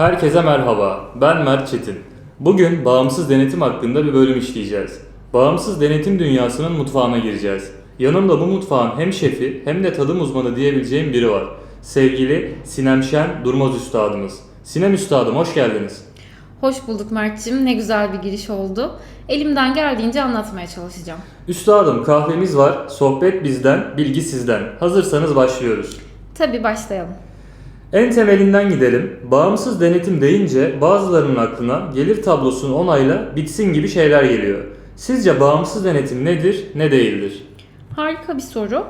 Herkese merhaba, ben Mert Çetin. Bugün bağımsız denetim hakkında bir bölüm işleyeceğiz. Bağımsız denetim dünyasının mutfağına gireceğiz. Yanımda bu mutfağın hem şefi hem de tadım uzmanı diyebileceğim biri var. Sevgili Sinem Şen Durmaz Üstadımız. Sinem Üstadım hoş geldiniz. Hoş bulduk Mert'cim. Ne güzel bir giriş oldu. Elimden geldiğince anlatmaya çalışacağım. Üstadım kahvemiz var, sohbet bizden, bilgi sizden. Hazırsanız başlıyoruz. Tabii başlayalım. En temelinden gidelim. Bağımsız denetim deyince bazılarının aklına gelir tablosunu onayla bitsin gibi şeyler geliyor. Sizce bağımsız denetim nedir, ne değildir? Harika bir soru.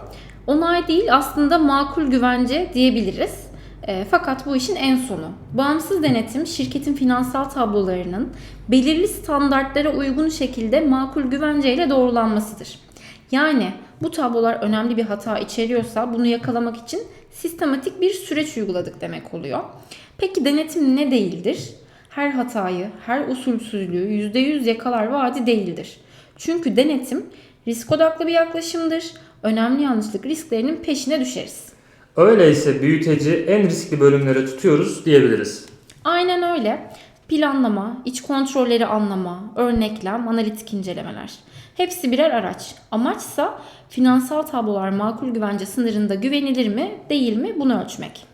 Onay değil aslında makul güvence diyebiliriz. E, fakat bu işin en sonu. Bağımsız denetim şirketin finansal tablolarının belirli standartlara uygun şekilde makul güvenceyle doğrulanmasıdır. Yani bu tablolar önemli bir hata içeriyorsa bunu yakalamak için sistematik bir süreç uyguladık demek oluyor. Peki denetim ne değildir? Her hatayı, her usulsüzlüğü %100 yakalar vaadi değildir. Çünkü denetim risk odaklı bir yaklaşımdır. Önemli yanlışlık risklerinin peşine düşeriz. Öyleyse büyüteci en riskli bölümlere tutuyoruz diyebiliriz. Aynen öyle. Planlama, iç kontrolleri anlama, örneklem, analitik incelemeler. Hepsi birer araç. Amaçsa finansal tablolar makul güvence sınırında güvenilir mi, değil mi bunu ölçmek.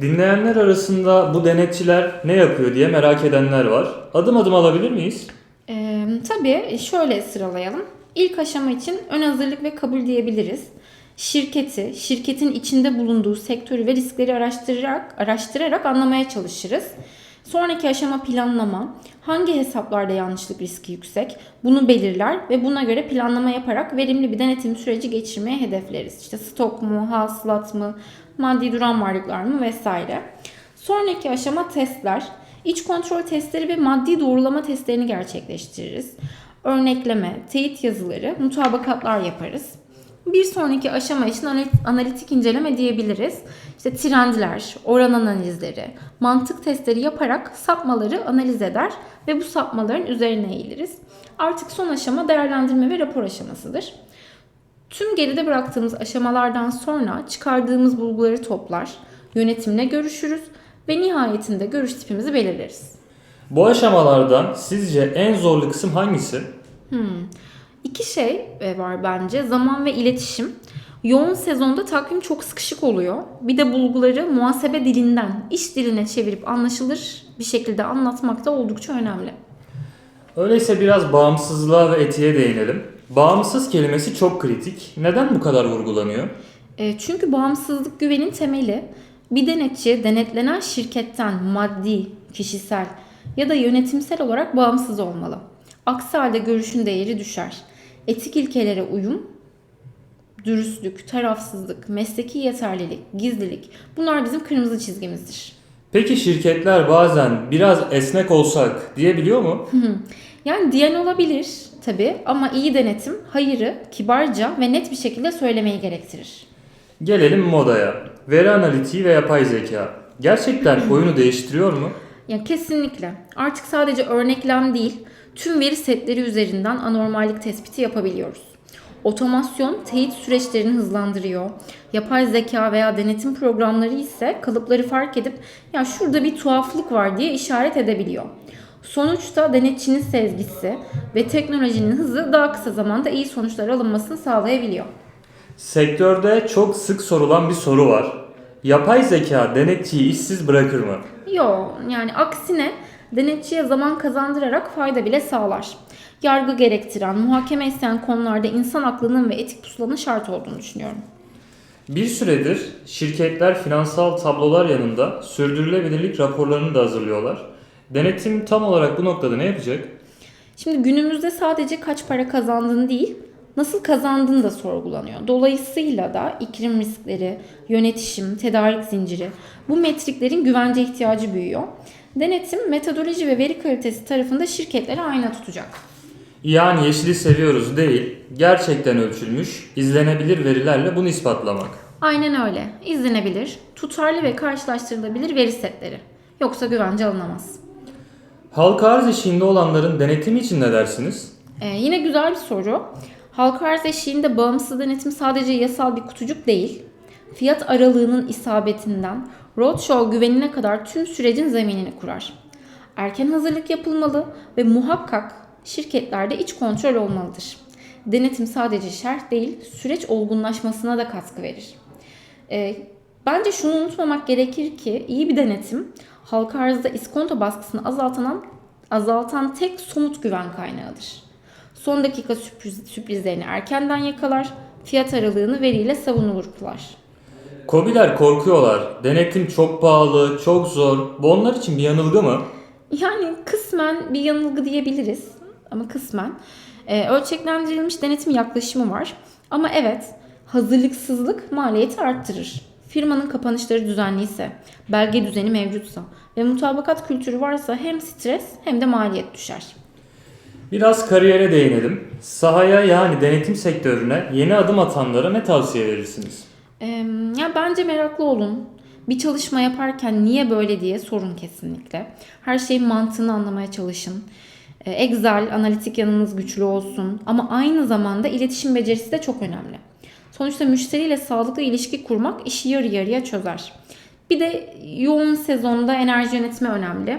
Dinleyenler arasında bu denetçiler ne yapıyor diye merak edenler var. Adım adım alabilir miyiz? Ee, tabii şöyle sıralayalım. İlk aşama için ön hazırlık ve kabul diyebiliriz. Şirketi, şirketin içinde bulunduğu sektörü ve riskleri araştırarak, araştırarak anlamaya çalışırız. Sonraki aşama planlama. Hangi hesaplarda yanlışlık riski yüksek? Bunu belirler ve buna göre planlama yaparak verimli bir denetim süreci geçirmeye hedefleriz. İşte stok mu, hasılat mı, maddi duran varlıklar mı vesaire. Sonraki aşama testler. İç kontrol testleri ve maddi doğrulama testlerini gerçekleştiririz. Örnekleme, teyit yazıları, mutabakatlar yaparız. Bir sonraki aşama için analitik, inceleme diyebiliriz. İşte trendler, oran analizleri, mantık testleri yaparak sapmaları analiz eder ve bu sapmaların üzerine eğiliriz. Artık son aşama değerlendirme ve rapor aşamasıdır. Tüm geride bıraktığımız aşamalardan sonra çıkardığımız bulguları toplar, yönetimle görüşürüz ve nihayetinde görüş tipimizi belirleriz. Bu aşamalardan sizce en zorlu kısım hangisi? İki şey e, var bence. Zaman ve iletişim. Yoğun sezonda takvim çok sıkışık oluyor. Bir de bulguları muhasebe dilinden iş diline çevirip anlaşılır bir şekilde anlatmak da oldukça önemli. Öyleyse biraz bağımsızlığa ve etiğe değinelim. Bağımsız kelimesi çok kritik. Neden bu kadar vurgulanıyor? E, çünkü bağımsızlık güvenin temeli. Bir denetçi denetlenen şirketten maddi, kişisel ya da yönetimsel olarak bağımsız olmalı. Aksi halde görüşün değeri düşer. Etik ilkelere uyum, dürüstlük, tarafsızlık, mesleki yeterlilik, gizlilik bunlar bizim kırmızı çizgimizdir. Peki şirketler bazen biraz esnek olsak diyebiliyor mu? Yani diyen olabilir tabii ama iyi denetim hayırı kibarca ve net bir şekilde söylemeyi gerektirir. Gelelim modaya. Veri analitiği ve yapay zeka. Gerçekten oyunu değiştiriyor mu? Ya kesinlikle. Artık sadece örneklem değil, tüm veri setleri üzerinden anormallik tespiti yapabiliyoruz. Otomasyon teyit süreçlerini hızlandırıyor. Yapay zeka veya denetim programları ise kalıpları fark edip ya şurada bir tuhaflık var diye işaret edebiliyor. Sonuçta denetçinin sezgisi ve teknolojinin hızı daha kısa zamanda iyi sonuçlar alınmasını sağlayabiliyor. Sektörde çok sık sorulan bir soru var. Yapay zeka denetçiyi işsiz bırakır mı? Yo yani aksine denetçiye zaman kazandırarak fayda bile sağlar. Yargı gerektiren, muhakeme isteyen konularda insan aklının ve etik pusulanın şart olduğunu düşünüyorum. Bir süredir şirketler finansal tablolar yanında sürdürülebilirlik raporlarını da hazırlıyorlar. Denetim tam olarak bu noktada ne yapacak? Şimdi günümüzde sadece kaç para kazandığın değil, nasıl kazandığın da sorgulanıyor. Dolayısıyla da iklim riskleri, yönetişim, tedarik zinciri bu metriklerin güvence ihtiyacı büyüyor. Denetim, metodoloji ve veri kalitesi tarafında şirketleri ayna tutacak. Yani yeşili seviyoruz değil, gerçekten ölçülmüş, izlenebilir verilerle bunu ispatlamak. Aynen öyle. İzlenebilir, tutarlı ve karşılaştırılabilir veri setleri. Yoksa güvence alınamaz. Halka arz eşiğinde olanların denetimi için ne dersiniz? Ee, yine güzel bir soru. Halka arz eşiğinde bağımsız denetim sadece yasal bir kutucuk değil. Fiyat aralığının isabetinden, Roadshow güvenine kadar tüm sürecin zeminini kurar. Erken hazırlık yapılmalı ve muhakkak şirketlerde iç kontrol olmalıdır. Denetim sadece şart değil, süreç olgunlaşmasına da katkı verir. Ee, bence şunu unutmamak gerekir ki iyi bir denetim halka arzda iskonto baskısını azaltan, azaltan tek somut güven kaynağıdır. Son dakika sürpriz, sürprizlerini erkenden yakalar, fiyat aralığını veriyle savunulur kılar. Kobiler korkuyorlar. Denetim çok pahalı, çok zor. Bu onlar için bir yanılgı mı? Yani kısmen bir yanılgı diyebiliriz ama kısmen. Ee, ölçeklendirilmiş denetim yaklaşımı var. Ama evet hazırlıksızlık maliyeti arttırır. Firmanın kapanışları düzenliyse, belge düzeni mevcutsa ve mutabakat kültürü varsa hem stres hem de maliyet düşer. Biraz kariyere değinelim. Sahaya yani denetim sektörüne yeni adım atanlara ne tavsiye verirsiniz? Ya bence meraklı olun. Bir çalışma yaparken niye böyle diye sorun kesinlikle. Her şeyin mantığını anlamaya çalışın. Ee, Excel, analitik yanınız güçlü olsun ama aynı zamanda iletişim becerisi de çok önemli. Sonuçta müşteriyle sağlıklı ilişki kurmak işi yarı yarıya çözer. Bir de yoğun sezonda enerji yönetimi önemli.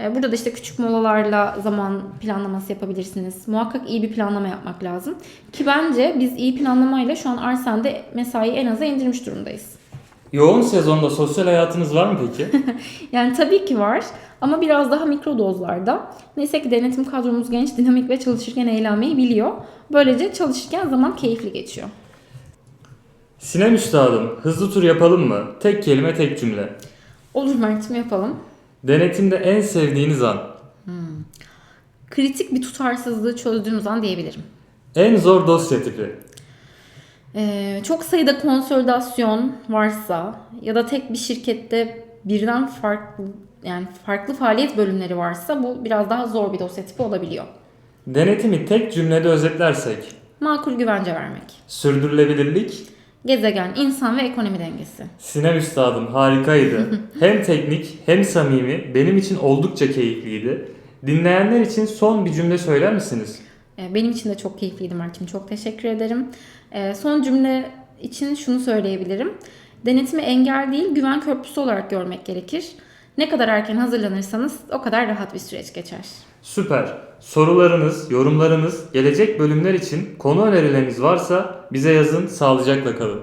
Ee, Burada da işte küçük molalarla zaman planlaması yapabilirsiniz. Muhakkak iyi bir planlama yapmak lazım. Ki bence biz iyi planlamayla şu an Arsen'de mesaiyi en aza indirmiş durumdayız. Yoğun sezonda sosyal hayatınız var mı peki? Yani tabii ki var ama biraz daha mikro dozlarda. Neyse ki denetim kadromuz genç, dinamik ve çalışırken eğlenmeyi biliyor. Böylece çalışırken zaman keyifli geçiyor. Sinem Üstadım, hızlı tur yapalım mı? Tek kelime tek cümle. Olur Mert'im yapalım. Denetimde en sevdiğiniz an. Kritik bir tutarsızlığı çözdüğümüz an diyebilirim. En zor dosya tipi. Ee, çok sayıda konsolidasyon varsa ya da tek bir şirkette birden farklı yani farklı faaliyet bölümleri varsa bu biraz daha zor bir dosya tipi olabiliyor. Denetimi tek cümlede özetlersek. Makul güvence vermek. Sürdürülebilirlik. Gezegen, insan ve ekonomi dengesi. Sinem Üstadım harikaydı. hem teknik hem samimi. Benim için oldukça keyifliydi. Dinleyenler için son bir cümle söyler misiniz? Ee, Benim için de çok keyifliydi Mert'im. Çok teşekkür ederim. Ee, Son cümle için şunu söyleyebilirim. Denetimi engel değil, güven köprüsü olarak görmek gerekir. Ne kadar erken hazırlanırsanız o kadar rahat bir süreç geçer. Süper. Sorularınız, yorumlarınız, gelecek bölümler için konu önerileriniz varsa bize yazın. Sağlıcakla kalın.